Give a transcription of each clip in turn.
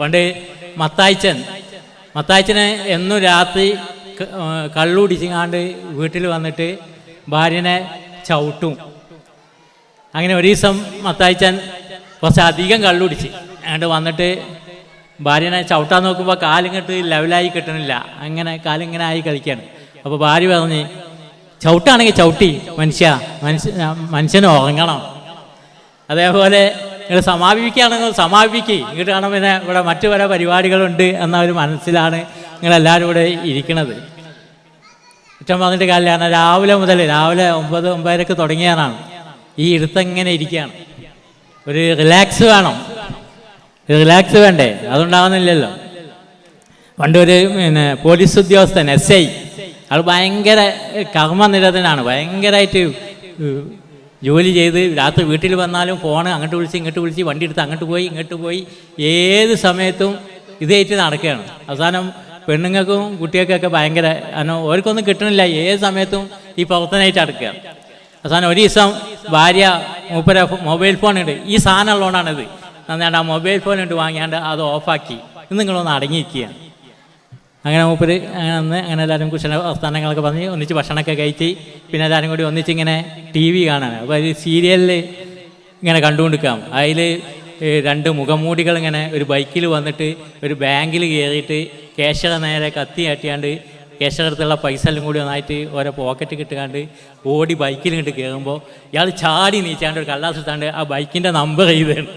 പണ്ട് മത്തായിച്ചൻ മത്തായിച്ചന് എന്നും രാത്രി കള്ളുടിച്ചിങ്ങാണ്ട് വീട്ടിൽ വന്നിട്ട് ഭാര്യനെ ചവിട്ടും. അങ്ങനെ ഒരു ദിവസം മത്തായിച്ചൻ കുറച്ചധികം കള്ളുടിച്ച്. അങ്ങോട്ട് വന്നിട്ട് ഭാര്യനെ ചവിട്ടാൻ നോക്കുമ്പോൾ കാലിങ്ങോട്ട് ലെവലായി കിട്ടണില്ല. അങ്ങനെ കാലിങ്ങനെ ആയി കളിക്കുകയാണ് അപ്പോൾ ഭാര്യ പറഞ്ഞ് ചവിട്ടാണെങ്കിൽ ചവിട്ടി മനുഷ്യ മനുഷ്യ മനുഷ്യന് ഉറങ്ങണം. അതേപോലെ നിങ്ങൾ സമാപിക്കുകയാണെങ്കിൽ സമാപിക്കുക ഇങ്ങോട്ട് കാണാൻ പിന്നെ ഇവിടെ മറ്റു പല പരിപാടികളുണ്ട് എന്ന ഒരു മനസ്സിലാണ് നിങ്ങളെല്ലാവരും ഇവിടെ ഇരിക്കുന്നത്. കുറ്റം പറഞ്ഞിട്ട് കാര്യമില്ല. രാവിലെ മുതൽ രാവിലെ ഒമ്പത് ഒമ്പതരക്ക് തുടങ്ങിയതാണ്. ഈ ഇരുത്തങ്ങനെ ഇരിക്കുകയാണ്. ഒരു റിലാക്സ് വേണം. റിലാക്സ് വേണ്ടേ? അതുണ്ടാവുന്നില്ലല്ലോ. പണ്ടൊരു പിന്നെ പോലീസ് ഉദ്യോഗസ്ഥൻ എസ് ഐ. അത് ഭയങ്കര കർമ്മനിരതനാണ്. ഭയങ്കരമായിട്ട് ജോലി ചെയ്ത് രാത്രി വീട്ടിൽ വന്നാലും ഫോൺ അങ്ങോട്ട് വിളിച്ച് ഇങ്ങോട്ട് വിളിച്ച് വണ്ടി എടുത്ത് അങ്ങോട്ട് പോയി ഇങ്ങോട്ട് പോയി. ഏത് സമയത്തും ഇതായിട്ട് നടക്കുകയാണ്. അവസാനം പെണ്ണുങ്ങൾക്കും കുട്ടികൾക്കൊക്കെ ഭയങ്കര കാരണം ഓർക്കൊന്നും കിട്ടണില്ല. ഏത് സമയത്തും ഈ പ്രവർത്തനമായിട്ട് നടക്കുകയാണ്. അവസാനം ഒരു ദിവസം ഭാര്യ മൂപ്പര മൊബൈൽ ഫോൺ ഉണ്ട് ഈ സാധനം ഉള്ളതുകൊണ്ടാണിത്. ആ മൊബൈൽ ഫോൺ ഉണ്ട് വാങ്ങിയാണ്ട് അത് ഓഫാക്കി ഇന്ന് നിങ്ങളൊന്ന് അടങ്ങിയിരിക്കുകയാണ്. അങ്ങനെ മൂപ്പര് അങ്ങനെ അന്ന് അങ്ങനെ എല്ലാവരും കുശല വർത്തമാനങ്ങളൊക്കെ പറഞ്ഞ് ഒന്നിച്ച് ഭക്ഷണമൊക്കെ കഴിച്ച് പിന്നെ എല്ലാവരും കൂടി ഒന്നിച്ച് ഇങ്ങനെ ടി വി കാണാൻ അപ്പോൾ ഈ സീരിയലിൽ ഇങ്ങനെ കണ്ടുകൊണ്ടിരിക്കാം. അതിൽ രണ്ട് മുഖംമൂടികൾ ഇങ്ങനെ ഒരു ബൈക്കിൽ വന്നിട്ട് ഒരു ബാങ്കിൽ കയറിയിട്ട് കേശവ നേരെ കത്തി ആട്ടിയാണ്ട് കേശവടുത്തുള്ള പൈസ എല്ലാം കൂടി ഒന്നായിട്ട് ഓരോ പോക്കറ്റ് കിട്ടുകാണ്ട് ഓടി ബൈക്കിൽ ഇങ്ങോട്ട് കയറുമ്പോൾ ഇയാൾ ചാടി നീച്ചാണ്ട് ഒരു കള്ളാസ് എടുത്താണ്ട് ആ ബൈക്കിന്റെ നമ്പർ ചെയ്താണ്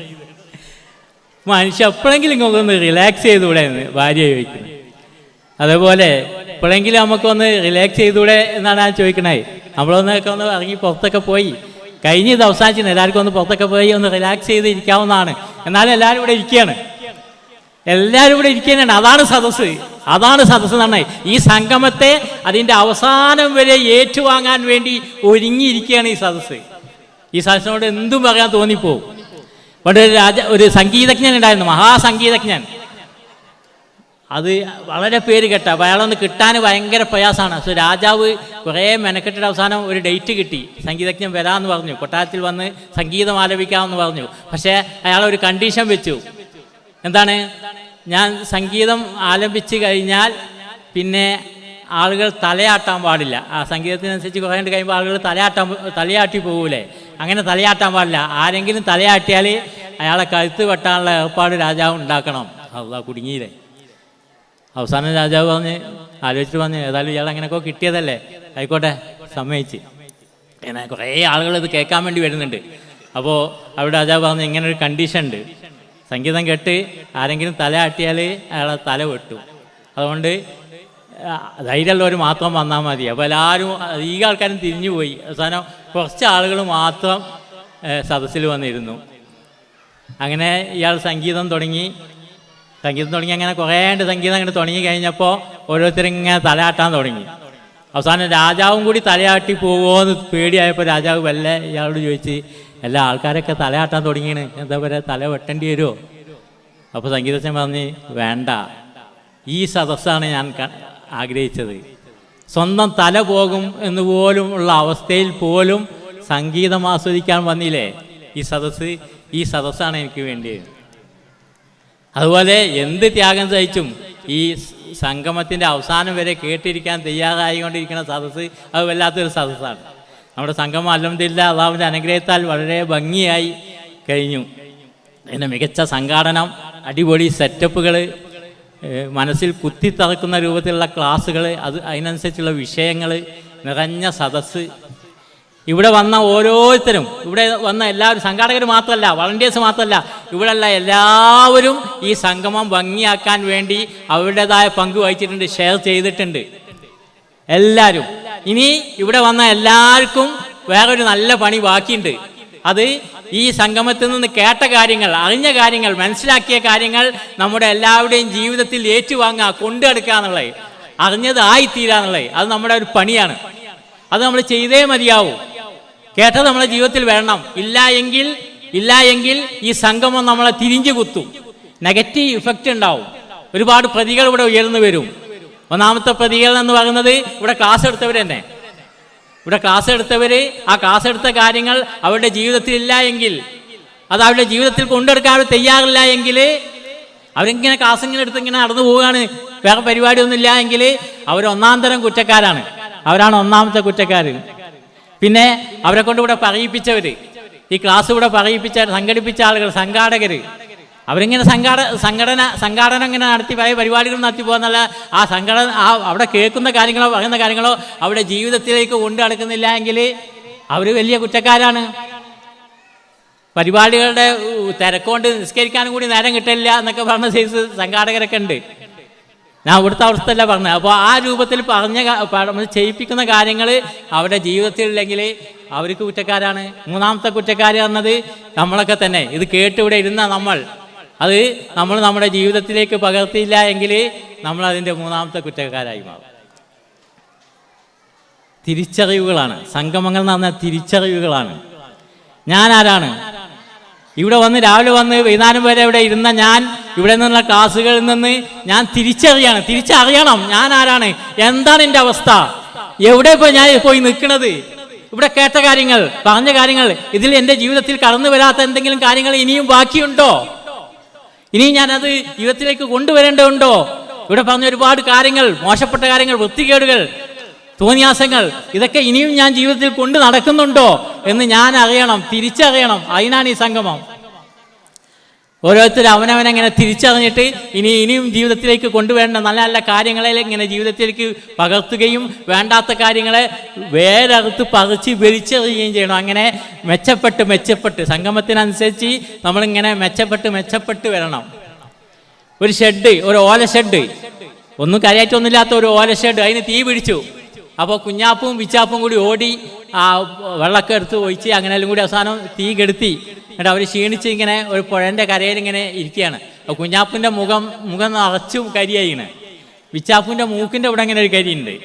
മനുഷ്യ എപ്പോഴെങ്കിലും ഇങ്ങോട്ടൊന്ന് റിലാക്സ് ചെയ്തുകൂടെ ഭാര്യ ചോദിക്കുന്നത് അതേപോലെ ഇപ്പോഴെങ്കിലും നമുക്കൊന്ന് റിലാക്സ് ചെയ്തൂടെ എന്നാണ് ഞാൻ ചോദിക്കണേ. നമ്മളൊന്നൊക്കെ ഒന്ന് ഇറങ്ങി പുറത്തൊക്കെ പോയി. കഴിഞ്ഞ ഇത് അവസാനിച്ചിന് എല്ലാവർക്കും ഒന്ന് പുറത്തൊക്കെ പോയി ഒന്ന് റിലാക്സ് ചെയ്ത് ഇരിക്കാവുന്നതാണ്. എന്നാലും എല്ലാവരും ഇവിടെ ഇരിക്കുകയാണ്. എല്ലാവരും ഇവിടെ ഇരിക്കുകയാണ്. അതാണ് സദസ്സ്. അതാണ് സദസ്സ് എന്നാണ് ഈ സംഗമത്തെ അതിന്റെ അവസാനം വരെ ഏറ്റുവാങ്ങാൻ വേണ്ടി ഒരുങ്ങിയിരിക്കുകയാണ് ഈ സദസ്സ്. ഈ സദസ്സിനോട് എന്തും പറയാൻ തോന്നിപ്പോവും. പണ്ട് ഒരു രാജ ഒരു സംഗീതജ്ഞൻ ഉണ്ടായിരുന്നു. മഹാസംഗീതജ്ഞൻ. അത് വളരെ പേര് കേട്ട അയാളൊന്ന് കിട്ടാൻ ഭയങ്കര പ്രയാസമാണ് സോ രാജാവ് കുറേ മെനക്കെട്ടിട്ട് അവസാനം ഒരു ഡേറ്റ് കിട്ടി. സംഗീതജ്ഞൻ വരാമെന്ന് പറഞ്ഞു. കൊട്ടാരത്തിൽ വന്ന് സംഗീതം ആലപിക്കാമെന്ന് പറഞ്ഞു. പക്ഷേ അയാൾ ഒരു കണ്ടീഷൻ വെച്ചു. എന്താണ്? ഞാൻ സംഗീതം ആലപിച്ച് കഴിഞ്ഞാൽ പിന്നെ ആളുകൾ തലയാട്ടാൻ പാടില്ല. ആ സംഗീതത്തിനനുസരിച്ച് കുറേ കഴിയുമ്പോൾ ആളുകൾ തലയാട്ടാൻ തലയാട്ടി പോകൂലേ? അങ്ങനെ തലയാട്ടാൻ പാടില്ല. ആരെങ്കിലും തലയാട്ടിയാൽ അയാളെ കഴുത്ത് വെട്ടാനുള്ള ഏർപ്പാട് രാജാവ് ഉണ്ടാക്കണം. അതാ കുടുങ്ങിയില്ലേ? അവസാനം രാജാവ് പറഞ്ഞ് ആലോചിച്ചിട്ട് പറഞ്ഞ് ഏതായാലും ഇയാൾ അങ്ങനെയൊക്കെ കിട്ടിയതല്ലേ? ആയിക്കോട്ടെ സമ്മതിച്ച്. എന്നാൽ കുറേ ആളുകൾ ഇത് കേൾക്കാൻ വേണ്ടി വരുന്നുണ്ട്. അപ്പോൾ അവിടെ രാജാവ് പറഞ്ഞു ഇങ്ങനെ ഒരു കണ്ടീഷൻ ഉണ്ട്. സംഗീതം കേട്ട് ആരെങ്കിലും തല ആട്ടിയാൽ അയാളെ തല വെട്ടു. അതുകൊണ്ട് ധൈര്യമുള്ളവർ മാത്രം വന്നാൽ മതി. അപ്പോൾ എല്ലാവരും ഈ ആൾക്കാരും തിരിഞ്ഞു പോയി. അവസാനം കുറച്ച് ആളുകൾ മാത്രം സദസ്സിൽ വന്നിരുന്നു. അങ്ങനെ ഇയാൾ സംഗീതം തുടങ്ങി. സംഗീതം തുടങ്ങി അങ്ങനെ കുറേണ്ട് സംഗീതം അങ്ങനെ തുടങ്ങി കഴിഞ്ഞപ്പോൾ ഓരോരുത്തരും ഇങ്ങനെ തലയാട്ടാൻ തുടങ്ങി. അവസാനം രാജാവും കൂടി തലയാട്ടി പോകുമോ എന്ന് പേടിയായപ്പോൾ രാജാവ് വല്ല ഇയാളോട് ചോദിച്ച് എല്ലാ ആൾക്കാരൊക്കെ തലയാട്ടാൻ തുടങ്ങിയാണ്. എന്താ പറയുക തല വെട്ടേണ്ടി വരുമോ അപ്പോൾ സംഗീതജ്ഞൻ പറഞ്ഞ് വേണ്ട. ഈ സദസ്സാണ് ഞാൻ ആഗ്രഹിച്ചത്. സ്വന്തം തല പോകും എന്ന് പോലും ഉള്ള അവസ്ഥയിൽ പോലും സംഗീതം ആസ്വദിക്കാൻ വന്നില്ലേ? ഈ സദസ്സ് ഈ സദസ്സാണ് എനിക്ക് വേണ്ടിയത്. അതുപോലെ എന്ത് ത്യാഗം സഹിച്ചും ഈ സംഗമത്തിന്റെ അവസാനം വരെ കേട്ടിരിക്കാൻ തയ്യാറായി തയ്യാറായിക്കൊണ്ടിരിക്കുന്ന സദസ്സ് അത് വല്ലാത്തൊരു സദസ്സാണ്. നമ്മുടെ സംഗമം അലഹമില്ല അള്ളാഹുവിന്റെ അനുഗ്രഹത്താൽ വളരെ ഭംഗിയായി കഴിഞ്ഞു. പിന്നെ മികച്ച സംഘാടനം അടിപൊളി സെറ്റപ്പുകൾ മനസ്സിൽ കുത്തിത്തറക്കുന്ന രൂപത്തിലുള്ള ക്ലാസ്സുകൾ അത് അതിനനുസരിച്ചുള്ള വിഷയങ്ങൾ നിറഞ്ഞ സദസ്സ് ഇവിടെ വന്ന ഓരോരുത്തരും ഇവിടെ വന്ന എല്ലാവരും സംഘാടകർ മാത്രമല്ല വളണ്ടിയേഴ്സ് മാത്രമല്ല ഇവിടെയുള്ള എല്ലാവരും ഈ സംഗമം ഭംഗിയാക്കാൻ വേണ്ടി അവരുടേതായ പങ്ക് വഹിച്ചിട്ടുണ്ട് ഷെയർ ചെയ്തിട്ടുണ്ട്. എല്ലാവരും. ഇനി ഇവിടെ വന്ന എല്ലാവർക്കും വേറൊരു നല്ല പണി ബാക്കിയുണ്ട്. അത് ഈ സംഗമത്തിൽ നിന്ന് കേട്ട കാര്യങ്ങൾ അറിഞ്ഞ കാര്യങ്ങൾ മനസ്സിലാക്കിയ കാര്യങ്ങൾ നമ്മുടെ എല്ലാവരുടെയും ജീവിതത്തിൽ ഏറ്റുവാങ്ങുക കൊണ്ടെടുക്കുക എന്നുള്ളത്. അറിഞ്ഞത് ആയിത്തീരാന്നുള്ളത് അത് നമ്മുടെ ഒരു പണിയാണ്. അത് നമ്മൾ ചെയ്തേ മതിയാവൂ. കേട്ടത് നമ്മളെ ജീവിതത്തിൽ വേണം ഇല്ല എങ്കിൽ ഇല്ല എങ്കിൽ ഈ സംഗമം നമ്മളെ തിരിഞ്ഞു കുത്തും. നെഗറ്റീവ് ഇഫക്റ്റ് ഉണ്ടാവും. ഒരുപാട് പ്രതികൾ ഇവിടെ ഉയർന്നു വരും. ഒന്നാമത്തെ പ്രതികൾ എന്ന് പറയുന്നത് ഇവിടെ ക്ലാസ് എടുത്തവർ തന്നെ. ഇവിടെ ക്ലാസ് എടുത്തവർ ആ ക്ലാസ് എടുത്ത കാര്യങ്ങൾ അവരുടെ ജീവിതത്തിൽ ഇല്ല എങ്കിൽ അത് അവരുടെ ജീവിതത്തിൽ കൊണ്ടെടുക്കാൻ അവർ തയ്യാറില്ല എങ്കിൽ അവരിങ്ങനെ ക്ലാസ് ഇങ്ങനെ എടുത്ത് ഇങ്ങനെ നടന്നു പോവുകയാണ്. വേറെ പരിപാടിയൊന്നും ഇല്ല എങ്കിൽ അവർ ഒന്നാം തരം കുറ്റക്കാരാണ്. അവരാണ് ഒന്നാമത്തെ കുറ്റക്കാർ പിന്നെ അവരെ കൊണ്ട് ഇവിടെ പറയിപ്പിച്ചവർ ഈ ക്ലാസ് ഇവിടെ പറയിപ്പിച്ച സംഘടിപ്പിച്ച ആളുകൾ സംഘാടകർ അവരിങ്ങനെ സംഘാട സംഘടന സംഘാടനം ഇങ്ങനെ നടത്തി പല പരിപാടികൾ നടത്തി പോകുന്നല്ല ആ സംഘടന ആ അവിടെ കേൾക്കുന്ന കാര്യങ്ങളോ പറയുന്ന കാര്യങ്ങളോ അവിടെ ജീവിതത്തിലേക്ക് കൊണ്ടു നടക്കുന്നില്ല എങ്കിൽ അവർ വലിയ കുറ്റക്കാരാണ്. പരിപാടികളുടെ തിരക്കൊണ്ട് നിസ്കരിക്കാനും കൂടി നേരം കിട്ടില്ല എന്നൊക്കെ പറഞ്ഞ സൈസ് സംഘാടകരൊക്കെ ഉണ്ട്. ഞാൻ ഇവിടുത്തെ അവസ്ഥയല്ല പറഞ്ഞത്. അപ്പോൾ ആ രൂപത്തിൽ പറഞ്ഞ ചെയ്യിപ്പിക്കുന്ന കാര്യങ്ങൾ അവരുടെ ജീവിതത്തിലില്ലെങ്കിൽ അവർക്ക് കുറ്റക്കാരാണ്. മൂന്നാമത്തെ കുറ്റക്കാർ എന്നത് നമ്മളൊക്കെ തന്നെ. ഇത് കേട്ട് ഇവിടെ ഇരുന്ന നമ്മൾ. അത് നമ്മൾ നമ്മുടെ ജീവിതത്തിലേക്ക് പകർത്തിയില്ല എങ്കിൽ നമ്മൾ അതിന്റെ മൂന്നാമത്തെ കുറ്റക്കാരായി മാറും. തിരിച്ചറിവുകളാണ്. സംഗമങ്ങൾ എന്ന് പറഞ്ഞാൽ തിരിച്ചറിവുകളാണ്. ഞാൻ ആരാണ്? ഇവിടെ വന്ന് രാവിലെ വന്ന് വൈകുന്നേരം വരെ ഇവിടെ ഇരുന്ന ഞാൻ ഇവിടെ നിന്നുള്ള ക്ലാസ്സുകളിൽ നിന്ന് ഞാൻ തിരിച്ചറിയാണ്. തിരിച്ചറിയണം ഞാൻ ആരാണ്? എന്താണ് എന്റെ അവസ്ഥ? എവിടെ ഇപ്പോൾ ഞാൻ പോയി നിൽക്കുന്നത് ഇവിടെ കേട്ട കാര്യങ്ങൾ പറഞ്ഞ കാര്യങ്ങൾ ഇതിൽ എന്റെ ജീവിതത്തിൽ കടന്നു വരാത്ത എന്തെങ്കിലും കാര്യങ്ങൾ ഇനിയും ബാക്കിയുണ്ടോ? ഇനിയും ഞാനത് ജീവിതത്തിലേക്ക് കൊണ്ടുവരേണ്ടതുണ്ടോ? ഇവിടെ പറഞ്ഞ ഒരുപാട് കാര്യങ്ങൾ മോശപ്പെട്ട കാര്യങ്ങൾ വൃത്തികേടുകൾ തോന്നിയാസങ്ങൾ ഇതൊക്കെ ഇനിയും ഞാൻ ജീവിതത്തിൽ കൊണ്ട് നടക്കുന്നുണ്ടോ? എന്ന് ഞാൻ അറിയണം തിരിച്ചറിയണം. അതിനാണ് ഈ സംഗമം. ഓരോരുത്തർ അവനവനങ്ങനെ തിരിച്ചറിഞ്ഞിട്ട് ഇനി ഇനിയും ജീവിതത്തിലേക്ക് കൊണ്ടുവരേണ്ട നല്ല നല്ല കാര്യങ്ങളെ ഇങ്ങനെ ജീവിതത്തിലേക്ക് പകർത്തുകയും വേണ്ടാത്ത കാര്യങ്ങളെ വേരറുത്ത് പറിച്ച് വലിച്ചെറിയുകയും ചെയ്യണം. അങ്ങനെ മെച്ചപ്പെട്ട് മെച്ചപ്പെട്ട് സംഗമത്തിനനുസരിച്ച് നമ്മളിങ്ങനെ മെച്ചപ്പെട്ട് മെച്ചപ്പെട്ട് വരണം. ഒരു ഷെഡ് ഒരു ഓല ഷെഡ് ഒന്നും കാര്യമായിട്ടൊന്നുമില്ലാത്ത ഒരു ഓല ഷെഡ് അതിന് തീ പിടിച്ചു. അപ്പോൾ കുഞ്ഞാപ്പും വിച്ചാപ്പും കൂടി ഓടി ആ വെള്ളമൊക്കെ എടുത്ത് ഒഴിച്ച് അങ്ങനെ എല്ലാം കൂടി അവസാനം തീ കെടുത്തി. എന്നിട്ട് അവർ ക്ഷീണിച്ച് ഇങ്ങനെ ഒരു പുഴന്റെ കരയിൽ ഇങ്ങനെ ഇരിക്കുകയാണ്. അപ്പോൾ കുഞ്ഞാപ്പിന്റെ മുഖം മുഖം നിറച്ചും കരിയായിണ്. വിച്ചാപ്പിന്റെ മൂക്കിന്റെ ഇവിടെ ഇങ്ങനെ ഒരു കരിയുണ്ട്.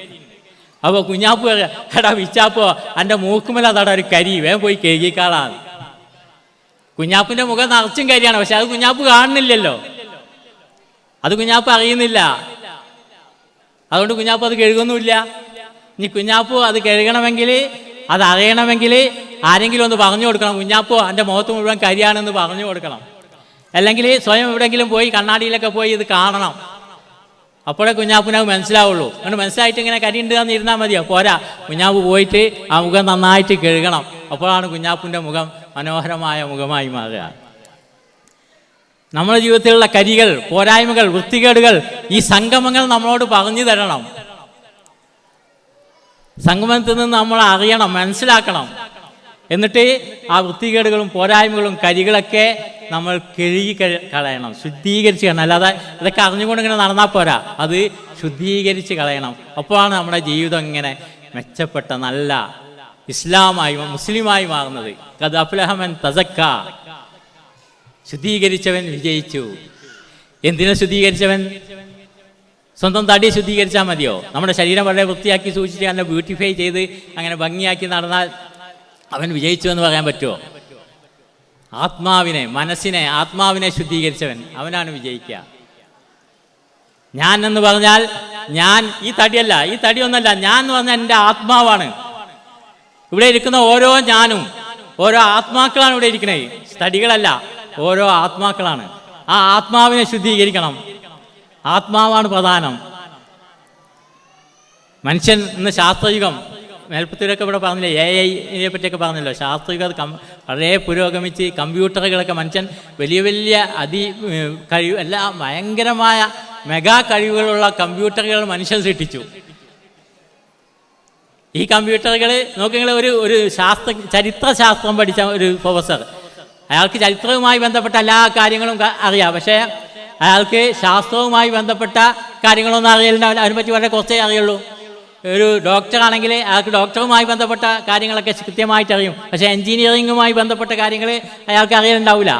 അപ്പോൾ കുഞ്ഞാപ്പ് എടാ വിച്ചാപ്പോ എന്റെ മൂക്കുമല അതാടാ ഒരു കരി വേഗം പോയി കേകിക്കാളാണ് കുഞ്ഞാപ്പിന്റെ മുഖം നിറച്ചും കരിയാണ് പക്ഷെ അത് കുഞ്ഞാപ്പ് കാണുന്നില്ലല്ലോ. അത് കുഞ്ഞാപ്പ് അറിയുന്നില്ല. അതുകൊണ്ട് കുഞ്ഞാപ്പ് അത് കഴുകുന്നുമില്ല. ഇനി കുഞ്ഞാപ്പു അത് കഴുകണമെങ്കിൽ അത് അറിയണമെങ്കിൽ ആരെങ്കിലും ഒന്ന് പറഞ്ഞു കൊടുക്കണം. കുഞ്ഞാപ്പോ എന്റെ മുഖത്ത് മുഴുവൻ കരിയാണെന്ന് പറഞ്ഞു കൊടുക്കണം. അല്ലെങ്കിൽ സ്വയം എവിടെയെങ്കിലും പോയി കണ്ണാടിയിലൊക്കെ പോയി ഇത് കാണണം. അപ്പോഴേ കുഞ്ഞാപ്പിന് അത് മനസ്സിലാവുള്ളൂ. അങ്ങനെ മനസ്സിലായിട്ട് ഇങ്ങനെ കരിയുണ്ട് എന്ന് ഇരുന്നാൽ മതിയോ? പോരാ. കുഞ്ഞാപ്പ് പോയിട്ട് ആ മുഖം നന്നായിട്ട് കഴുകണം. അപ്പോഴാണ് കുഞ്ഞാപ്പിന്റെ മുഖം മനോഹരമായ മുഖമായി മാറുക. നമ്മുടെ ജീവിതത്തിലുള്ള കരികൾ പോരായ്മകൾ വൃത്തികേടുകൾ ഈ സംഗമങ്ങൾ നമ്മളോട് പറഞ്ഞു തരണം. സംഗമത്തിൽ നിന്ന് നമ്മൾ അറിയണം മനസ്സിലാക്കണം. എന്നിട്ട് ആ വൃത്തികേടുകളും പോരായ്മകളും കരികളൊക്കെ നമ്മൾ കഴുകി കഴി- കളയണം ശുദ്ധീകരിച്ച് കളയണം. അല്ലാതെ ഇതൊക്കെ അറിഞ്ഞുകൊണ്ട് ഇങ്ങനെ നടന്നാൽ പോരാ. അത് ശുദ്ധീകരിച്ച് കളയണം. അപ്പോഴാണ് നമ്മുടെ ജീവിതം ഇങ്ങനെ മെച്ചപ്പെട്ട നല്ല ഇസ്ലാമായി മുസ്ലിമായി മാറുന്നത്. കത് തസക്ക ശുദ്ധീകരിച്ചവൻ വിജയിച്ചു. എന്തിനെ ശുദ്ധീകരിച്ചവൻ? സ്വന്തം തടി ശുദ്ധീകരിച്ചാൽ മതിയോ? നമ്മുടെ ശരീരം വളരെ വൃത്തിയാക്കി സൂക്ഷിച്ച് നല്ല ബ്യൂട്ടിഫൈ ചെയ്ത് അങ്ങനെ ഭംഗിയാക്കി നടന്നാൽ അവൻ വിജയിച്ചു എന്ന് പറയാൻ പറ്റുമോ? ആത്മാവിനെ മനസ്സിനെ ആത്മാവിനെ ശുദ്ധീകരിച്ചവൻ അവനാണ് വിജയിക്കുക. ഞാൻ എന്ന് പറഞ്ഞാൽ ഞാൻ ഈ തടിയല്ല ഈ തടിയൊന്നല്ല ഞാൻ എന്ന് പറഞ്ഞാൽ എന്റെ ആത്മാവാണ്. ഇവിടെ ഇരിക്കുന്ന ഓരോ ഞാനും ഓരോ ആത്മാക്കളാണ് ഇവിടെ ഇരിക്കുന്നത് തടികളല്ല ഓരോ ആത്മാക്കളാണ്. ആ ആത്മാവിനെ ശുദ്ധീകരിക്കണം. ആത്മാവാണ് പ്രധാനം. മനുഷ്യൻ ഇന്ന് ശാസ്ത്രയുഗം മേൽപ്പത്തൂരൊക്കെ ഇവിടെ പറഞ്ഞില്ലേ എ ഐയെ പറ്റിയൊക്കെ പറഞ്ഞല്ലോ. ശാസ്ത്രയുഗം കം വളരെ പുരോഗമിച്ച് കമ്പ്യൂട്ടറുകളൊക്കെ മനുഷ്യൻ വലിയ വലിയ അതി കഴിവ് എല്ലാ ഭയങ്കരമായ മെഗാ കഴിവുകളുള്ള കമ്പ്യൂട്ടറുകൾ മനുഷ്യൻ സൃഷ്ടിച്ചു. ഈ കമ്പ്യൂട്ടറുകൾ നോക്കിയെങ്കിൽ ഒരു ഒരു ശാസ്ത്ര ചരിത്ര ശാസ്ത്രം പഠിച്ച ഒരു പ്രൊഫസർ. അയാൾക്ക് ചരിത്രവുമായി ബന്ധപ്പെട്ട എല്ലാ കാര്യങ്ങളും അറിയാം. പക്ഷേ അയാൾക്ക് ശാസ്ത്രവുമായി ബന്ധപ്പെട്ട കാര്യങ്ങളൊന്നും അറിയില്ല. അതിനെപ്പറ്റി വളരെ കുറച്ചേ അറിയുള്ളൂ. ഒരു ഡോക്ടറാണെങ്കിൽ അയാൾക്ക് ഡോക്ടറുമായി ബന്ധപ്പെട്ട കാര്യങ്ങളൊക്കെ കൃത്യമായിട്ട് അറിയും. പക്ഷേ എൻജിനീയറിങ്ങുമായി ബന്ധപ്പെട്ട കാര്യങ്ങൾ അയാൾക്ക് അറിയലുണ്ടാവില്ല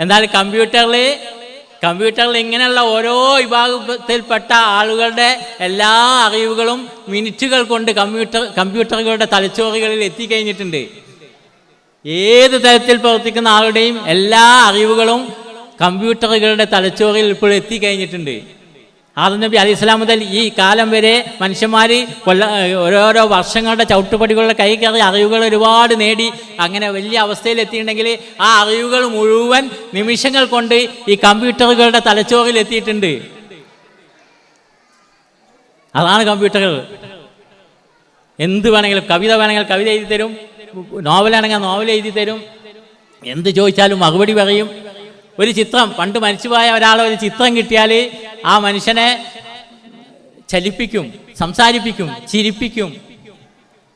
എന്നാൽ കമ്പ്യൂട്ടറിൽ കമ്പ്യൂട്ടറിൽ ഇങ്ങനെയുള്ള ഓരോ വിഭാഗത്തിൽപ്പെട്ട ആളുകളുടെ എല്ലാ അറിവുകളും മിനിറ്റുകൾ കൊണ്ട് കമ്പ്യൂട്ടർ കമ്പ്യൂട്ടറുകളുടെ തലച്ചോറുകളിൽ എത്തിക്കഴിഞ്ഞിട്ടുണ്ട്. ഏത് തരത്തിൽ പ്രവർത്തിക്കുന്ന ആളുടെയും എല്ലാ അറിവുകളും കമ്പ്യൂട്ടറുകളുടെ തലച്ചോറിൽ ഇപ്പോൾ എത്തിക്കഴിഞ്ഞിട്ടുണ്ട്. ആദം നബി അലി ഇസ്ലാം മുതൽ ഈ കാലം വരെ മനുഷ്യന്മാർ കൊല്ല ഓരോരോ വർഷങ്ങളുടെ ചവിട്ടുപടികളുടെ കൈ കയറി അറിവുകൾ ഒരുപാട് നേടി അങ്ങനെ വലിയ അവസ്ഥയിൽ എത്തിയിട്ടുണ്ടെങ്കിൽ ആ അറിവുകൾ മുഴുവൻ നിമിഷങ്ങൾ കൊണ്ട് ഈ കമ്പ്യൂട്ടറുകളുടെ തലച്ചോറിൽ എത്തിയിട്ടുണ്ട്. അതാണ് കമ്പ്യൂട്ടറുകൾ. എന്ത് വേണമെങ്കിലും കവിത വേണമെങ്കിൽ കവിത എഴുതി തരും നോവലാണെങ്കിൽ നോവൽ എഴുതി തരും എന്ത് ചോദിച്ചാലും മറുപടി പറയും. ഒരു ചിത്രം പണ്ട് മരിച്ചുപോയ ഒരാൾ ഒരു ചിത്രം കിട്ടിയാൽ ആ മനുഷ്യനെ ചലിപ്പിക്കും സംസാരിപ്പിക്കും ചിരിപ്പിക്കും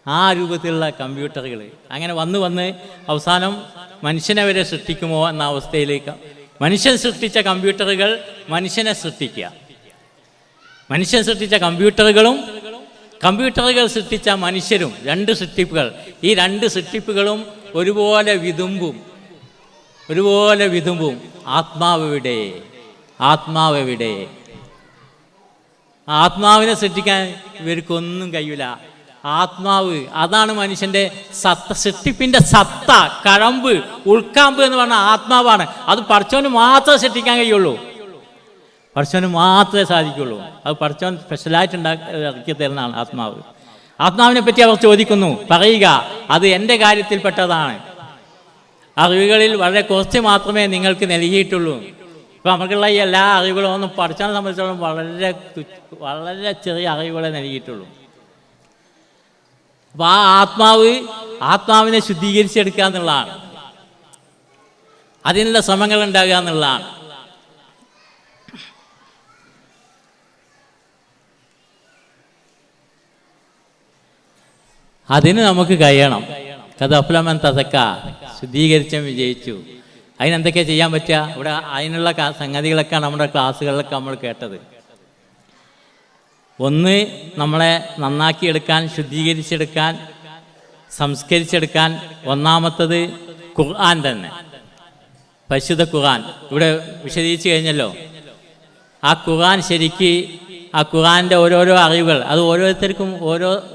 ആ രൂപത്തിലുള്ള കമ്പ്യൂട്ടറുകൾ അങ്ങനെ വന്ന് വന്ന് അവസാനം മനുഷ്യനെ വരെ സൃഷ്ടിക്കുമോ എന്ന അവസ്ഥയിലേക്ക് മനുഷ്യൻ സൃഷ്ടിച്ച കമ്പ്യൂട്ടറുകൾ മനുഷ്യനെ സൃഷ്ടിക്കുക. മനുഷ്യൻ സൃഷ്ടിച്ച കമ്പ്യൂട്ടറുകളും കമ്പ്യൂട്ടറുകൾ സൃഷ്ടിച്ച മനുഷ്യരും രണ്ട് സൃഷ്ടിപ്പുകൾ. ഈ രണ്ട് സൃഷ്ടിപ്പുകളും ഒരുപോലെ വിതുമ്പും. ഒരുപോലെ വിതുമ്പും. ആത്മാവിടെ ആത്മാവിടെ ആത്മാവിനെ സൃഷ്ടിക്കാൻ ഇവർക്കൊന്നും കഴിയില്ല ആത്മാവ് അതാണ് മനുഷ്യന്റെ സത്ത സൃഷ്ടിപ്പിന്റെ സത്ത കഴമ്പ് ഉൾക്കാമ്പ് എന്ന് പറഞ്ഞ ആത്മാവാണ്. അത് പഠിച്ചവന് മാത്രമേ സൃഷ്ടിക്കാൻ കഴിയുള്ളൂ. പഠിച്ചവന് മാത്രമേ സാധിക്കുള്ളൂ. അത് പഠിച്ചവൻ സ്പെഷ്യലായിട്ട് ഉണ്ടാക്കി തരുന്നതാണ് ആത്മാവ്. ആത്മാവിനെ പറ്റി അവർ ചോദിക്കുന്നു പറയുക അത് എന്റെ കാര്യത്തിൽപ്പെട്ടതാണ്. അറിവുകളിൽ വളരെ കുറച്ച് മാത്രമേ നിങ്ങൾക്ക് നൽകിയിട്ടുള്ളൂ. ഇപ്പം നമുക്കുള്ള ഈ എല്ലാ അറിവുകളും ഒന്നും പഠിച്ചാൽ സംബന്ധിച്ചോളം വളരെ വളരെ ചെറിയ അറിവുകളെ നൽകിയിട്ടുള്ളൂ. അപ്പം ആ ആത്മാവ് ആത്മാവിനെ ശുദ്ധീകരിച്ചെടുക്കുക എന്നുള്ളതാണ്. അതിനുള്ള ശ്രമങ്ങൾ ഉണ്ടാകുക എന്നുള്ളതാണ്. അതിന് നമുക്ക് കഴിയണം. കഥ അഫ്ലമൻ തതക്ക ശുദ്ധീകരിച്ചും വിജയിച്ചു. അതിനെന്തൊക്കെയാണ് ചെയ്യാൻ പറ്റുക? ഇവിടെ അതിനുള്ള സംഗതികളൊക്കെ നമ്മുടെ ക്ലാസ്സുകളിലൊക്കെ നമ്മൾ കേട്ടത്. ഒന്ന് നമ്മളെ നന്നാക്കിയെടുക്കാൻ ശുദ്ധീകരിച്ചെടുക്കാൻ സംസ്കരിച്ചെടുക്കാൻ ഒന്നാമത്തത് ഖുർആൻ തന്നെ. പരിശുദ്ധ ഖുർആൻ. ഇവിടെ വിശദീകരിച്ചു കഴിഞ്ഞല്ലോ. ആ ഖുർആൻ ശരിക്ക് ആ ഖുർആന്റെ ഓരോരോ അറിവുകൾ അത് ഓരോരുത്തർക്കും ഓരോ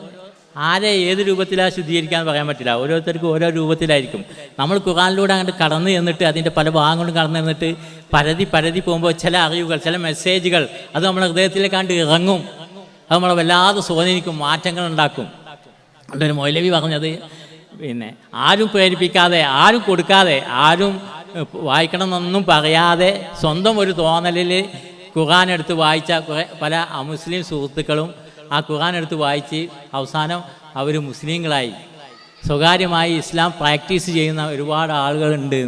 ആരെ ഏത് രൂപത്തിലാണ് ശുദ്ധീകരിക്കാൻ പറയാൻ പറ്റില്ല. ഓരോരുത്തർക്കും ഓരോ രൂപത്തിലായിരിക്കും. നമ്മൾ ഖുറാനിലൂടെ അങ്ങോട്ട് കടന്നു ചെന്നിട്ട് അതിന്റെ പല ഭാഗങ്ങളും കടന്നു ചെന്നിട്ട് പരതി പരതി പോകുമ്പോൾ ചില അറിവുകൾ ചില മെസ്സേജുകൾ അത് നമ്മുടെ ഹൃദയത്തിലേക്ക് കണ്ട് ഇറങ്ങും. അത് നമ്മളെ വല്ലാതെ സ്വാധീനിക്കും മാറ്റങ്ങൾ ഉണ്ടാക്കും. അതുകൊണ്ട് മൗലവി പറഞ്ഞത് പിന്നെ ആരും പ്രേരിപ്പിക്കാതെ ആരും കൊടുക്കാതെ ആരും വായിക്കണം വായിക്കണമെന്നൊന്നും പറയാതെ സ്വന്തം ഒരു തോന്നലിൽ ഖുറാൻ എടുത്ത് വായിച്ച കുറേ പല അമുസ്ലിം സുഹൃത്തുക്കളും ആ ഖുർആൻ എടുത്ത് വായിച്ച് അവസാനം അവർ മുസ്ലിങ്ങളായി. സ്വകാര്യമായി ഇസ്ലാം പ്രാക്ടീസ് ചെയ്യുന്ന ഒരുപാട് ആളുകളുണ്ട്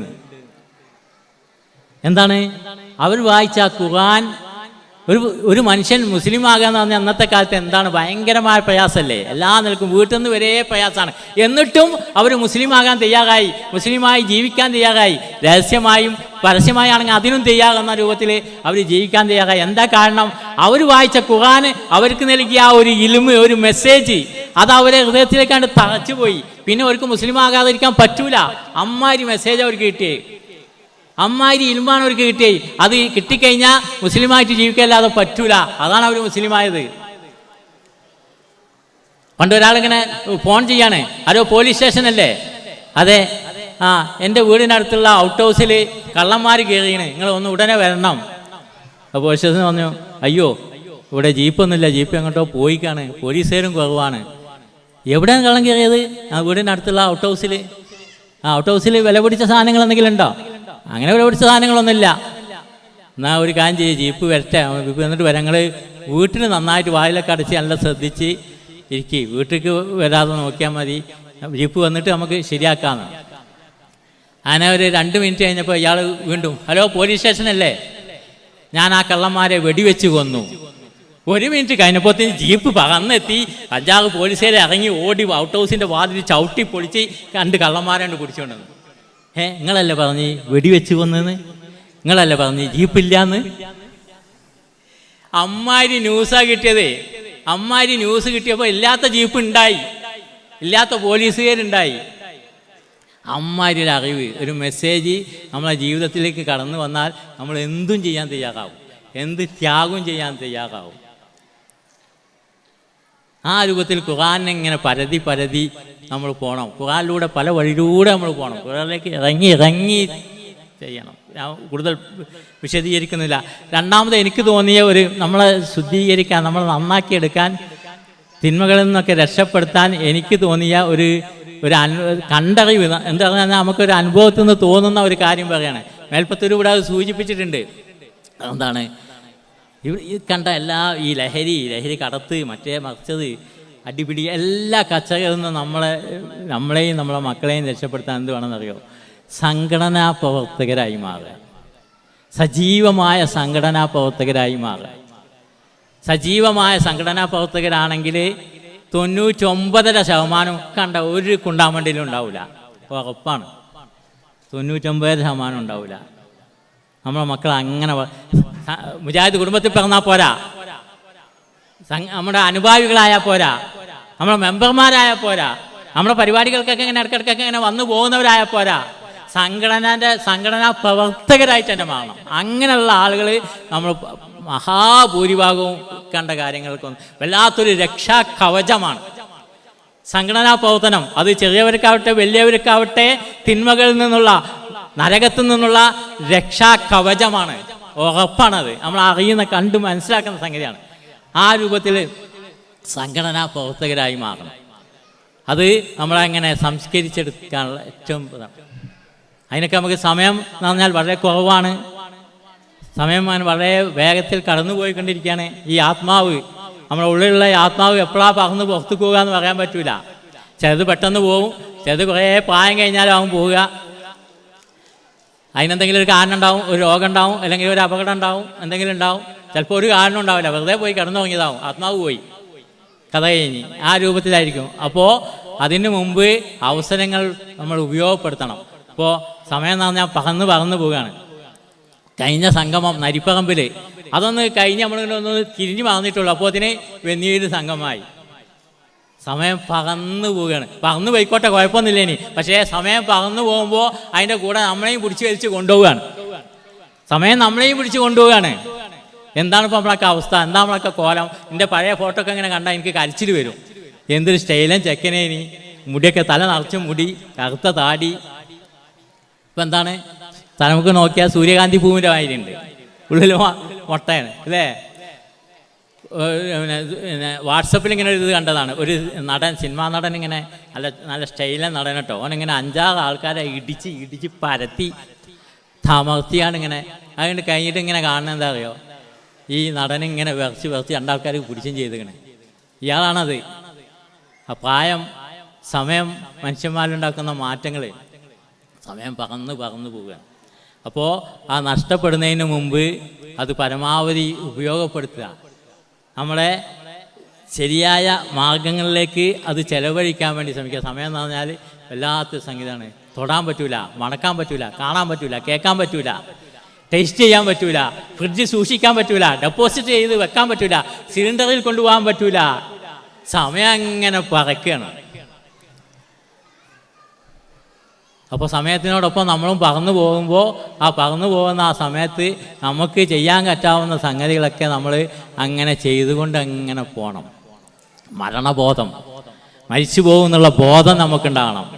എന്താണ്? അവർ വായിച്ച ഖുർആൻ ഒരു ഒരു മനുഷ്യൻ മുസ്ലിം ആകാന്ന് പറഞ്ഞാൽ അന്നത്തെ കാലത്ത് എന്താണ്? ഭയങ്കരമായ പ്രയാസമല്ലേ എല്ലാ നിൽക്കും വീട്ടിൽ നിന്ന് വരെ പ്രയാസമാണ്. എന്നിട്ടും അവർ മുസ്ലിം ആകാൻ തയ്യാറായി. മുസ്ലിമായി ജീവിക്കാൻ തയ്യാറായി. രഹസ്യമായും പരസ്യമായാണെങ്കിൽ അതിനും തയ്യാറെന്ന രൂപത്തിൽ അവർ ജീവിക്കാൻ തയ്യാറായി. എന്താ കാരണം? അവർ വായിച്ച ഖുർആൻ അവർക്ക് നൽകിയ ആ ഒരു ഇലുമ് ഒരു മെസ്സേജ് അത് അവരെ ഹൃദയത്തിലേക്കാണ്ട് തറച്ചുപോയി പിന്നെ അവർക്ക് മുസ്ലിം ആകാതിരിക്കാൻ പറ്റൂല. അമ്മാരി മെസ്സേജ് അവർക്ക് കിട്ടിയേ. അമ്മാരി ഇൽമാണ് അവർക്ക് കിട്ടിയായി അത് കിട്ടിക്കഴിഞ്ഞാൽ മുസ്ലിമായിട്ട് ജീവിക്കല്ലാതെ പറ്റൂല. അതാണ് അവർ മുസ്ലിമായത്. പണ്ട് ഒരാളിങ്ങനെ ഫോൺ ചെയ്യാണ്. ആരോ പോലീസ് സ്റ്റേഷൻ അല്ലേ അതെ. ആ എന്റെ വീടിനടുത്തുള്ള ഔട്ട് ഹൗസിൽ കള്ളന്മാർ കയറിയാണ് നിങ്ങൾ ഒന്ന് ഉടനെ വരണം. അപ്പോൾ പോലീസ് സ്റ്റേഷൻ പറഞ്ഞു അയ്യോ ഇവിടെ ജീപ്പൊന്നുമില്ല. ജീപ്പ് എങ്ങോട്ടോ പോയിക്കാണ്. പോലീസുകാരും കുറവാണ്. എവിടെയാണ് കള്ളം കയറിയത് ആ വീടിനടുത്തുള്ള ഔട്ട് ഹൗസിൽ ആ ഔട്ട് ഹൗസിൽ വില പിടിച്ച സാധനങ്ങൾ എന്തെങ്കിലും ഉണ്ടോ? അങ്ങനെ ഒരു സാധനങ്ങളൊന്നുമില്ല. എന്നാൽ ഒരു കാര്യം ചെയ്യും ജീപ്പ് വരട്ടെ. ജീപ്പ് എന്നിട്ട് വരാം. വീട്ടിന് നന്നായിട്ട് വായിലൊക്കെ അടച്ച് നല്ല ശ്രദ്ധിച്ച് ഇരിക്കി. വീട്ടിലേക്ക് വരാതെ നോക്കിയാൽ മതി. ജീപ്പ് വന്നിട്ട് നമുക്ക് ശരിയാക്കാമെന്ന് അങ്ങനെ ഒരു രണ്ട് മിനിറ്റ് കഴിഞ്ഞപ്പോൾ ഇയാൾ വീണ്ടും ഹലോ പോലീസ് സ്റ്റേഷനല്ലേ? ഞാൻ ആ കള്ളന്മാരെ വെടിവെച്ച് കൊന്നു. ഒരു മിനിറ്റ് കഴിഞ്ഞപ്പോഴത്തേന് ജീപ്പ് പകന്നെത്തി അഞ്ചാറ് പോലീസുകാരെ ഇറങ്ങി ഓടി ഔട്ട് ഹൗസിന്റെ വാതിൽ ചവിട്ടി പൊളിച്ച് രണ്ട് കള്ളന്മാരെ കൊണ്ട് പിടിച്ചുകൊണ്ടെന്ന് ഏ നിങ്ങളല്ലേ പറഞ്ഞ് വെടിവെച്ച് കൊന്നെന്ന്? നിങ്ങളല്ലേ പറഞ്ഞ് ജീപ്പില്ലാന്ന്? അമ്മാരി ന്യൂസാ കിട്ടിയതേ. അമ്മാരി ന്യൂസ് കിട്ടിയപ്പോൾ ഇല്ലാത്ത ജീപ്പ് ഉണ്ടായി ഇല്ലാത്ത പോലീസുകാരുണ്ടായി. അമ്മാരി ഒരു അറിവ് ഒരു മെസ്സേജ് നമ്മളെ ജീവിതത്തിലേക്ക് കടന്നു വന്നാൽ നമ്മൾ എന്തും ചെയ്യാൻ തയ്യാറാവും. എന്ത് ത്യാഗം ചെയ്യാൻ തയ്യാറാവും. ആ രൂപത്തിൽ ഖുറാനെ ഇങ്ങനെ പരതി പരതി നമ്മൾ പോകണം ഖുറാനിലൂടെ പല വഴിയിലൂടെ നമ്മൾ പോകണം ഖുറാനിലേക്ക് ഇറങ്ങി ഇറങ്ങി ചെയ്യണം. ഞാൻ കൂടുതൽ വിശദീകരിക്കുന്നില്ല. രണ്ടാമത് എനിക്ക് തോന്നിയ ഒരു നമ്മളെ ശുദ്ധീകരിക്കാൻ നമ്മളെ നന്നാക്കിയെടുക്കാൻ തിന്മകളിൽ നിന്നൊക്കെ രക്ഷപ്പെടുത്താൻ എനിക്ക് തോന്നിയ ഒരു ഒരു അനു കണ്ടറിവ്. എന്താ പറഞ്ഞാൽ നമുക്കൊരു അനുഭവത്തിൽ നിന്ന് തോന്നുന്ന ഒരു കാര്യം പറയുകയാണ് മേൽപ്പത്തൂർ ഇവിടെ അത് സൂചിപ്പിച്ചിട്ടുണ്ട്. എന്താണ് ഈ കണ്ട എല്ലാ ഈ ലഹരി ലഹരി കടത്ത് മറ്റേ മറിച്ചത് അടിപിടി എല്ലാ കച്ചകളിൽ നിന്നും നമ്മളെ നമ്മളെയും നമ്മളെ മക്കളെയും രക്ഷപ്പെടുത്താൻ എന്ത് വേണമെന്നറിയോ? സംഘടനാ പ്രവർത്തകരായി മാറുക. സജീവമായ സംഘടനാ പ്രവർത്തകരായി മാറുക. സജീവമായ സംഘടനാ പ്രവർത്തകരാണെങ്കിൽ തൊണ്ണൂറ്റൊമ്പതര ശതമാനം കണ്ട ഒരു കുണ്ടാമണ്ടിയിലും ഉണ്ടാവില്ല ഉറപ്പാണ്. തൊണ്ണൂറ്റൊമ്പത് ശതമാനം ഉണ്ടാവില്ല നമ്മളെ മക്കൾ അങ്ങനെ മുജാഹിദ് കുടുംബത്തിൽ പിറന്നാൽ പോരാ. നമ്മുടെ അനുഭാവികളായാൽ പോരാ. നമ്മുടെ മെമ്പർമാരായാൽ പോരാ. നമ്മുടെ പരിപാടികൾക്കൊക്കെ ഇങ്ങനെ ഇടയ്ക്കിടയ്ക്കൊക്കെ ഇങ്ങനെ വന്നു പോകുന്നവരായാൽ പോരാ. സംഘടനന്റെ സംഘടനാ പ്രവർത്തകരായിട്ട് തന്നെ മാറണം. അങ്ങനെയുള്ള ആളുകൾ നമ്മൾ മഹാഭൂരിഭാഗവും കണ്ട കാര്യങ്ങൾക്കൊന്നും വല്ലാത്തൊരു രക്ഷാ കവചമാണ്. സംഘടനാ പ്രവർത്തനം. അത് ചെറിയവർക്കാവട്ടെ വലിയവർക്കാവട്ടെ തിന്മകളിൽ നിന്നുള്ള നരകത്തിൽ നിന്നുള്ള രക്ഷാ കവചമാണ് ഉറപ്പാണത്. നമ്മൾ അറിയുന്ന കണ്ട് മനസ്സിലാക്കുന്ന സംഗതിയാണ്. ആ രൂപത്തിൽ സംഘടനാ പ്രവർത്തകരായി മാറണം. അത് നമ്മളങ്ങനെ സംസ്കരിച്ചെടുക്കാനുള്ള ഏറ്റവും പ്രധാനം. അതിനൊക്കെ നമുക്ക് സമയം എന്ന് പറഞ്ഞാൽ വളരെ കുറവാണ്. സമയം വളരെ വേഗത്തിൽ കടന്നുപോയിക്കൊണ്ടിരിക്കുകയാണ്. ഈ ആത്മാവ് നമ്മുടെ ഉള്ളിലുള്ള ആത്മാവ് എപ്പോഴാണ് പറന്ന് പുറത്തു പോകുക എന്ന് പറയാൻ പറ്റൂല. ചിലത് പെട്ടെന്ന് പോകും ചിലത് കുറേ പ്രായം അവൻ പോവുക. അതിനെന്തെങ്കിലും ഒരു കാരണം ഉണ്ടാവും ഒരു രോഗം ഉണ്ടാവും അല്ലെങ്കിൽ ഒരു അപകടം ഉണ്ടാവും എന്തെങ്കിലും ഉണ്ടാവും ചിലപ്പോൾ ഒരു കാരണം ഉണ്ടാവില്ല. വെറുതെ പോയി കിടന്നുറങ്ങിയതാവും ആത്മാവ് പോയി. കഥ കഴിഞ്ഞ്. ആ രൂപത്തിലായിരിക്കും. അപ്പോൾ അതിന് മുമ്പ് അവസരങ്ങൾ നമ്മൾ ഉപയോഗപ്പെടുത്തണം. അപ്പോൾ സമയം എന്ന് പറഞ്ഞാൽ പറന്ന് പറന്ന് പോവുകയാണ്. കഴിഞ്ഞ സംഗമം നരിപ്പറമ്പിൽ അതൊന്ന് കഴിഞ്ഞ് നമ്മളിങ്ങനെ ഒന്ന് തിരിഞ്ഞു മറന്നിട്ടുള്ളൂ. അപ്പോൾ അതിന് വെന്നീട് സംഗമമായി. സമയം പറന്നു പോവുകയാണ്. പറന്നു പോയിക്കോട്ടെ കുഴപ്പമൊന്നുമില്ല ഇനി. പക്ഷേ സമയം പറന്നു പോകുമ്പോൾ അതിന്റെ കൂടെ നമ്മളെയും പിടിച്ച് വലിച്ച് കൊണ്ടുപോവുകയാണ്. സമയം നമ്മളെയും പിടിച്ച് കൊണ്ടുപോവുകയാണ്. എന്താണ് ഇപ്പോൾ നമ്മളൊക്കെ അവസ്ഥ? എന്താ നമ്മളൊക്കെ കോലം? എന്റെ പഴയ ഫോട്ടോ ഒക്കെ ഇങ്ങനെ കണ്ടാൽ എനിക്ക് കരച്ചിൽ വരും. എന്തൊരു സ്റ്റൈലും ചെക്കനെ ഇനി. മുടിയൊക്കെ തല നിറച്ച് മുടി കറുത്ത താടി. ഇപ്പം എന്താണ്? തലമുക്ക് നോക്കിയാൽ സൂര്യകാന്തി പൂവിന്റെ വായിലുണ്ട്. ഉള്ളിൽ മൊട്ടയാണ്. അല്ലേ? പിന്നെ വാട്സപ്പിൽ ഇങ്ങനെ ഇത് കണ്ടതാണ്. ഒരു നടൻ സിനിമാ നടൻ ഇങ്ങനെ നല്ല നല്ല സ്റ്റൈലൻ നടൻ കേട്ടോ. ഓനിങ്ങനെ അഞ്ചാറ് ആൾക്കാരെ ഇടിച്ച് ഇടിച്ച് പരത്തി തമർത്തിയാണ് ഇങ്ങനെ അതുകൊണ്ട് കഴിഞ്ഞിട്ട് ഇങ്ങനെ കാണുന്നത് എന്താ അറിയോ? ഈ നടൻ ഇങ്ങനെ വിറച്ച് വിറച്ച് രണ്ടാൾക്കാർ പിടിച്ചും ചെയ്തിങ്ങനെ. ഇയാളാണത്. ആ പ്രായം സമയം മനുഷ്യന്മാരുണ്ടാക്കുന്ന മാറ്റങ്ങൾ സമയം പറന്ന് പറന്ന് പോവുകയാണ് അപ്പോൾ ആ നഷ്ടപ്പെടുന്നതിന് മുമ്പ് അത് പരമാവധി ഉപയോഗപ്പെടുത്തുക. നമ്മളെ ശരിയായ മാർഗങ്ങളിലേക്ക് അത് ചെലവഴിക്കാൻ വേണ്ടി ശ്രമിക്കുക. സമയം എന്ന് പറഞ്ഞാൽ വല്ലാത്ത സംഗീതമാണ് തൊടാൻ പറ്റൂല മണക്കാൻ പറ്റൂല കാണാൻ പറ്റൂല കേൾക്കാൻ പറ്റൂല ടേസ്റ്റ് ചെയ്യാൻ പറ്റൂല ഫ്രിഡ്ജ് സൂക്ഷിക്കാൻ പറ്റൂല ഡെപ്പോസിറ്റ് ചെയ്ത് വെക്കാൻ പറ്റൂല സിലിണ്ടറിൽ കൊണ്ടുപോകാൻ പറ്റൂല. സമയം അങ്ങനെ പറക്കുകയാണ്. അപ്പോൾ സമയത്തിനോടൊപ്പം നമ്മളും പറന്നു പോകുമ്പോൾ ആ പറന്നു പോകുന്ന ആ സമയത്ത് നമുക്ക് ചെയ്യാൻ പറ്റാവുന്ന സംഗതികളൊക്കെ നമ്മൾ അങ്ങനെ ചെയ്തുകൊണ്ട് അങ്ങനെ പോകണം മരണബോധം. മരിച്ചു പോകുന്നുള്ള ബോധം നമുക്കുണ്ടാകണം.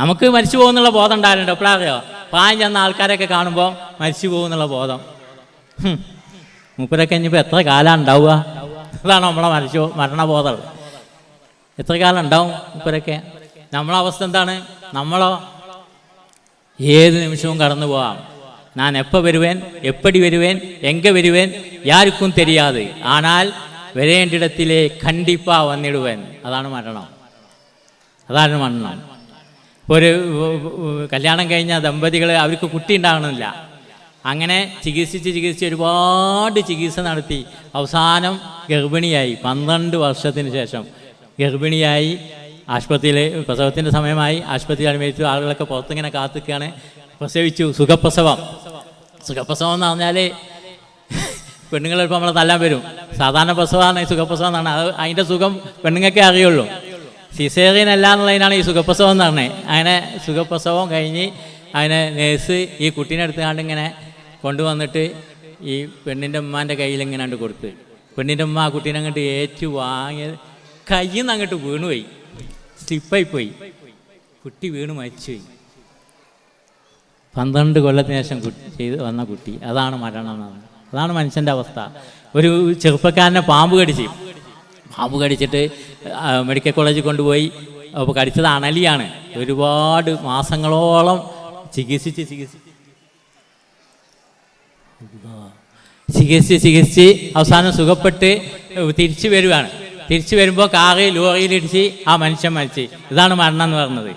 നമുക്ക് മരിച്ചു പോകുന്നുള്ള ബോധം ഉണ്ടാകലുണ്ട്? എപ്പോഴാറിയോ പ്രായം ചെന്ന ആൾക്കാരൊക്കെ കാണുമ്പോൾ മരിച്ചു പോകുന്നുള്ള ബോധം. മുപ്പരൊക്കെ ഇനിയിപ്പോൾ എത്ര കാലം ഉണ്ടാവുക? അതാണ് നമ്മളെ മരിച്ചു മരണബോധം എത്ര കാലം ഉണ്ടാവും മൂപ്പരൊക്കെ? നമ്മളെ അവസ്ഥ എന്താണ്? നമ്മളോ? ഏത് നിമിഷവും കടന്നു പോവാം. ഞാൻ എപ്പോൾ വരുവേൻ? എപ്പടി വരുവേൻ? എങ്കെ വരുവേൻ? യാർക്കും തെരിയാതെ. ആണാൽ വരേണ്ടിടത്തിലെ കണ്ടിപ്പാ വന്നിടുവൻ. അതാണ് മരണം. അതാണ് മരണം. ഇപ്പോൾ ഒരു കല്യാണം കഴിഞ്ഞ ദമ്പതികൾ അവർക്ക് കുട്ടി ഉണ്ടാകണമില്ല അങ്ങനെ ചികിത്സിച്ച് ചികിത്സിച്ച് ഒരുപാട് ചികിത്സ നടത്തി. അവസാനം ഗർഭിണിയായി. പന്ത്രണ്ട് വർഷത്തിന് ശേഷം ഗർഭിണിയായി. ആശുപത്രിയിൽ പ്രസവത്തിന്റെ സമയമായി ആശുപത്രിയിൽ അനുഭവിച്ചു. ആളുകളൊക്കെ പുറത്തിങ്ങനെ കാത്തുക്കുകയാണ് പ്രസവിച്ചു. സുഖപ്രസവം. സുഖപ്രസവം എന്ന് പറഞ്ഞാൽ പെണ്ണുങ്ങൾ ഇപ്പോൾ നമ്മളെ തല്ലാൻ വരും. സാധാരണ പ്രസവമാണ് ഈ സുഖപ്രസവം എന്നാണ്. അത് അതിന്റെ സുഖം പെണ്ണുങ്ങൾക്കേ അറിയുള്ളൂ. സിസേറിയൻ അല്ല എന്നുള്ളതിനാണ് ഈ സുഖപ്രസവം എന്ന് പറഞ്ഞത്. അങ്ങനെ സുഖപ്രസവം കഴിഞ്ഞ് അതിനെ നേഴ്സ് ഈ കുട്ടീനെ എടുത്തുകൊണ്ട് ഇങ്ങനെ കൊണ്ടുവന്നിട്ട് ഈ പെണ്ണിന്റെ ഉമ്മാന്റെ കയ്യിൽ ഇങ്ങനെ കൊടുത്ത്. പെണ്ണിന്റെ ഉമ്മ ആ കുട്ടീനെ അങ്ങോട്ട് ഏറ്റു വാങ്ങിയത് കയ്യിൽ നിന്ന് അങ്ങോട്ട് വീണുപോയി. സ്ലിപ്പായി പോയി കുട്ടി വീണ് മരിച്ചുപോയി പന്ത്രണ്ട് കൊല്ലത്തിന് ശേഷം കുട്ടി ചെയ്ത് വന്ന കുട്ടി. അതാണ് മരണം എന്ന് പറയുന്നത്. അതാണ് മനുഷ്യന്റെ അവസ്ഥ. ഒരു ചെറുപ്പക്കാരനെ പാമ്പ് കടിച്ചു. പാമ്പ് കടിച്ചിട്ട് മെഡിക്കൽ കോളേജിൽ കൊണ്ടുപോയി. അപ്പോൾ കടിച്ചത് അണലിയാണ്. ഒരുപാട് മാസങ്ങളോളം ചികിത്സിച്ച് ചികിത്സിച്ച്. ചികിത്സിച്ച് ചികിത്സിച്ച് അവസാനം സുഖപ്പെട്ട് തിരിച്ചു വരുവാണ്. തിരിച്ചു വരുമ്പോൾ കാറ് ലോറിയിലിടിച്ച് ആ മനുഷ്യൻ മരിച്ച്. ഇതാണ് മരണം എന്ന് പറയുന്നത്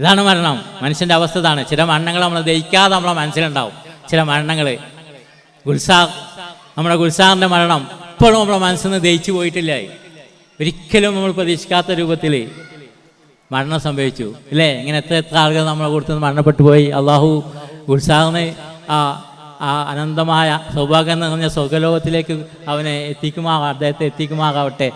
ഇതാണ് മരണം. മനുഷ്യന്റെ അവസ്ഥ ഇതാണ്. ചില മരണങ്ങൾ നമ്മൾ ദഹിക്കാതെ നമ്മളെ മനസ്സിലുണ്ടാവും. ചില മരണങ്ങൾ ഗുൽസാർ നമ്മുടെ ഗുൽസാറിന്റെ മരണം ഇപ്പോഴും നമ്മളെ മനസ്സിൽ നിന്ന് ദഹിച്ചു പോയിട്ടില്ല. ഒരിക്കലും നമ്മൾ പ്രതീക്ഷിക്കാത്ത രൂപത്തിൽ മരണം സംഭവിച്ചു. ഇല്ലേ? ഇങ്ങനെ എത്ര എത്ര ആളുകൾ നമ്മളെ കൊടുത്ത് മരണപ്പെട്ടു പോയി. അള്ളാഹു ഗുൽസാറിന് ആ ആ അനന്തമായ സൗഭാഗ്യം നിറഞ്ഞ സ്വർഗലോകത്തിലേക്ക് അവനെ എത്തിക്കുമാകാം അദ്ദേഹത്തെ എത്തിക്കുമാകാവട്ടെ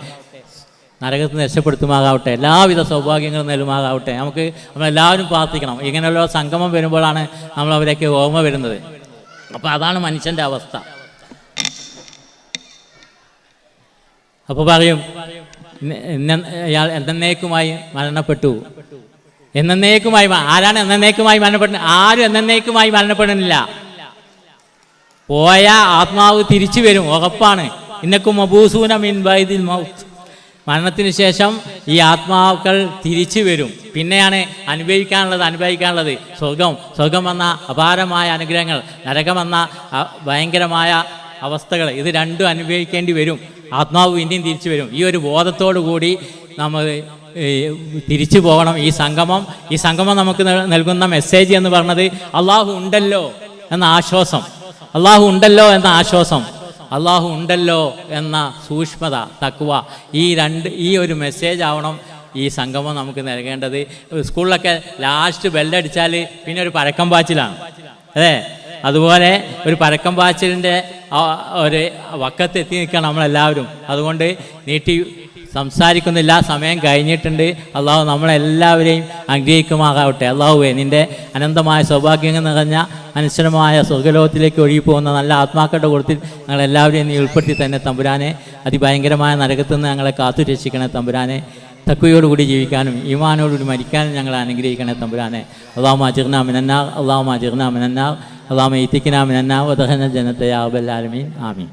നരകത്തിൽ നിന്ന് രക്ഷപ്പെടുത്തുമാകാവട്ടെ എല്ലാവിധ സൗഭാഗ്യങ്ങളും നൽകുമാകാവട്ടെ നമുക്ക് നമ്മളെല്ലാവരും പ്രാർത്ഥിക്കണം. ഇങ്ങനെയുള്ള സംഗമം വരുമ്പോഴാണ് നമ്മൾ അവരൊക്കെ ഓർമ്മ വരുന്നത്. അപ്പോൾ അതാണ് മനുഷ്യന്റെ അവസ്ഥ. അപ്പോൾ പറയും ഇയാൾ എന്നേക്കുമായി മരണപ്പെട്ടു. എന്നേക്കുമായി ആരാണ് എന്നേക്കുമായി മരണപ്പെടുന്നത് ആരും എന്നേക്കുമായി മരണപ്പെടുന്നില്ല പോയ ആത്മാവ് തിരിച്ചു വരും ഉറപ്പാണ്. ഇന്നക്കും മബൂസൂന മിൻ ബൈദിൽ മൗത്ത്. മരണത്തിന് ശേഷം ഈ ആത്മാക്കൾ തിരിച്ചു വരും. പിന്നെയാണ് അനുഭവിക്കാനുള്ളത് അനുഭവിക്കാനുള്ളത്. സ്വർഗം സ്വർഗം വന്ന അപാരമായ അനുഗ്രഹങ്ങൾ നരകം വന്ന ഭയങ്കരമായ അവസ്ഥകൾ ഇത് രണ്ടും അനുഭവിക്കേണ്ടി വരും. ആത്മാവ് പിന്നെയും തിരിച്ചു വരും. ഈ ഒരു ബോധത്തോടു കൂടി നമ്മൾ തിരിച്ചു പോകണം. ഈ സംഗമം ഈ സംഗമം നമുക്ക് നൽകുന്ന മെസ്സേജ് എന്ന് പറഞ്ഞത് അള്ളാഹു ഉണ്ടല്ലോ എന്ന ആശ്വാസം. അള്ളാഹു ഉണ്ടല്ലോ എന്ന ആശ്വാസം അള്ളാഹു ഉണ്ടല്ലോ എന്ന സൂക്ഷ്മത തക്കുവ ഈ രണ്ട് ഈ ഒരു മെസ്സേജ് ആവണം ഈ സംഗമം നമുക്ക് നൽകേണ്ടത്. സ്കൂളിലൊക്കെ ലാസ്റ്റ് ബെല്ലടിച്ചാൽ പിന്നെ ഒരു പരക്കം പാച്ചിലാണ്. അതെ? അതുപോലെ ഒരു പരക്കം പാച്ചിലിന്റെ ഒരു വക്കത്ത് എത്തി നിൽക്കണം നമ്മളെല്ലാവരും. അതുകൊണ്ട് നീട്ടി സംസാരിക്കുന്നില്ല. സമയം കഴിഞ്ഞിട്ടുണ്ട്. അള്ളാഹു നമ്മളെല്ലാവരെയും അനുഗ്രഹിക്കുമാകട്ടെ അള്ളാഹുവെ നിന്റെ അനന്തമായ സൗഭാഗ്യങ്ങൾ നിറഞ്ഞ അനശ്വരമായ സ്വർഗലോകത്തിലേക്ക് ഒഴുകി പോകുന്ന നല്ല ആത്മാക്കളുടെ കൂട്ടത്തിൽ ഞങ്ങളെല്ലാവരെയും നീ ഉൾപ്പെടുത്തി തന്നെ തമ്പുരാനെ. അതിഭയങ്കരമായ നരകത്തു നിന്ന് ഞങ്ങളെ കാത്തു രക്ഷിക്കണേ തമ്പുരാനെ. തക്കുയോടുകൂടി ജീവിക്കാനും ഈമാനോടുകൂടി മരിക്കാനും ഞങ്ങളെ അനുഗ്രഹിക്കണേ തമ്പുരാനെ. അള്ളാഹു അജിർന മിനന്നാർ. അള്ളാഹു അജിർന മിനന്നാർ. അള്ളാഹു ഇത്തിക്കിന മിനന്നാർ. ഉദഹന ജനത്തെ ആബല്ലാലമീൻ ആമീൻ.